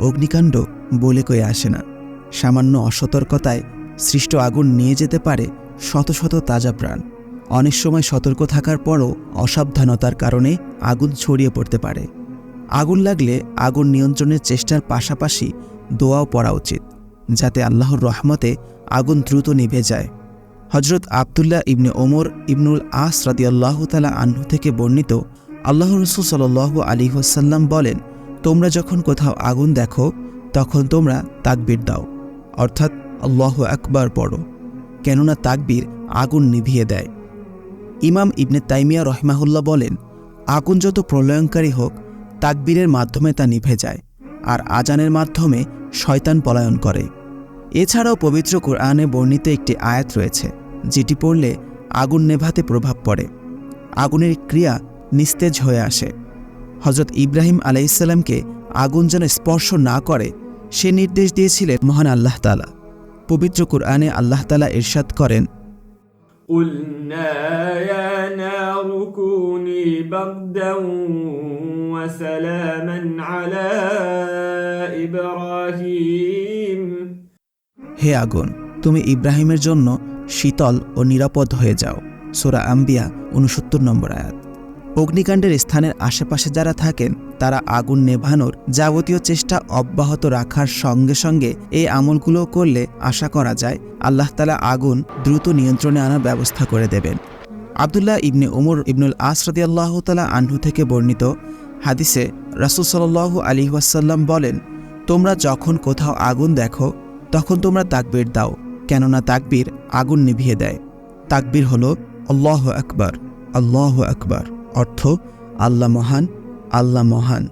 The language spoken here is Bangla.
অগ্নিকাণ্ড বলে কয়ে আসে না। সামান্য অসতর্কতায় সৃষ্ট আগুন নিয়ে যেতে পারে শত শত তাজা প্রাণ। অনেক সময় সতর্ক থাকার পরও অসাবধানতার কারণে আগুন ছড়িয়ে পড়তে পারে। আগুন লাগলে আগুন নিয়ন্ত্রণের চেষ্টার পাশাপাশি দোয়াও পড়া উচিত, যাতে আল্লাহর রহমতে আগুন দ্রুত নিভে যায়। হজরত আবদুল্লাহ ইবনে ওমর ইবনুল আস রাদিয়াল্লাহু তালা আহ্ন থেকে বর্ণিত আল্লাহ রসুল সাল আলী ওসাল্লাম বলেন তোমরা যখন কোথাও আগুন দেখো, তখন তোমরা তাকবির দাও, অর্থাৎ আল্লাহ আকবার পড়ো, কেননা তাকবির আগুন নিভিয়ে দেয়। ইমাম ইবনে তাইমিয়া রহমাহুল্লাহ বলেন, আগুন যত প্রলয়ঙ্কারী হোক, তাকবীরের মাধ্যমে তা নিভে যায়, আর আজানের মাধ্যমে শয়তান পলায়ন করে। এছাড়াও পবিত্র কোরআনে বর্ণিত একটি আয়াত রয়েছে, যেটি পড়লে আগুন নেভাতে প্রভাব পড়ে। আগুনের ক্রিয়া নিস্তেজ হয়ে আসে। হজরত ইব্রাহিম আলাইসাল্লামকে আগুন যেন স্পর্শ না করে সে নির্দেশ দিয়েছিলেন মহান আল্লাহ তালা পবিত্র কুরআনে আল্লাহ তালা এরশাদ করেন হে আগুন তুমি ইব্রাহিমের জন্য শীতল ও নিরাপদ হয়ে যাও। সোরা আম্বিয়া উনসত্তর নম্বর আয়াত। অগ্নিকাণ্ডের স্থানের আশেপাশে যারা থাকেন, তারা আগুন নেভানোর যাবতীয় চেষ্টা অব্যাহত রাখার সঙ্গে সঙ্গে এই আমলগুলো করলে আশা করা যায় আল্লাহ তালা আগুন দ্রুত নিয়ন্ত্রণে আনার ব্যবস্থা করে দেবেন। আবদুল্লাহ ইবনে উমর ইবনুল আসরদি আল্লাহ তালা আহ্ন থেকে বর্ণিত হাদিসে রাসুল সাল্লাহ আলী ওয়াসাল্লাম বলেন, তোমরা যখন কোথাও আগুন দেখো, তখন তোমরা তাকবীর দাও, কেননা তাকবির আগুন নিভিয়ে দেয়। তাকবির হল আল্লাহ আকবার আল্লাহ আকবার। অর্থ আল্লাহ মহান আল্লাহ মহান।